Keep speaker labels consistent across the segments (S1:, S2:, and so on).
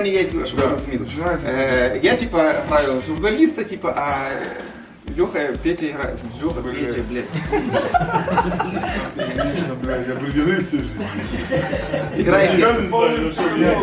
S1: минут.
S2: Починається.
S1: Е, Я типа граю журналиста, типа, а Леха, Петя играет. Леха,
S2: Блядь.
S1: Петя, блядь.
S2: Я приділився вже.
S1: Грає.
S2: Я не знаю, на что меня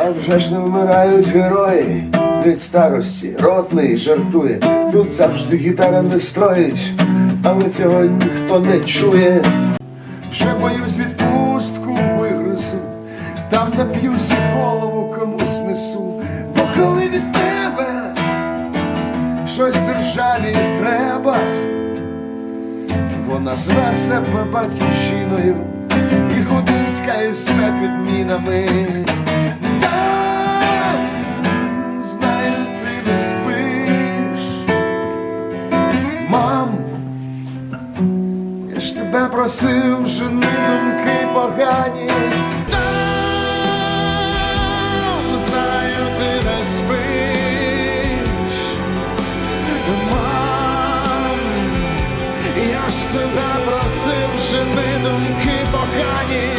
S3: А
S4: вже ж не вмирають герої від старості, ротний жартує. Тут завжди гітара не строїть, але цього ніхто не чує. Вже боюсь відпустку вигризу, там нап'юсь і голову комусь несу. Бо коли від тебе щось державі треба, вона зве себе батьківщиною і ходить КСП під мінами. Тебе просив, жени думки погані. Так, знаю, ти не. Мам, я ж тебе просив, жени думки погані.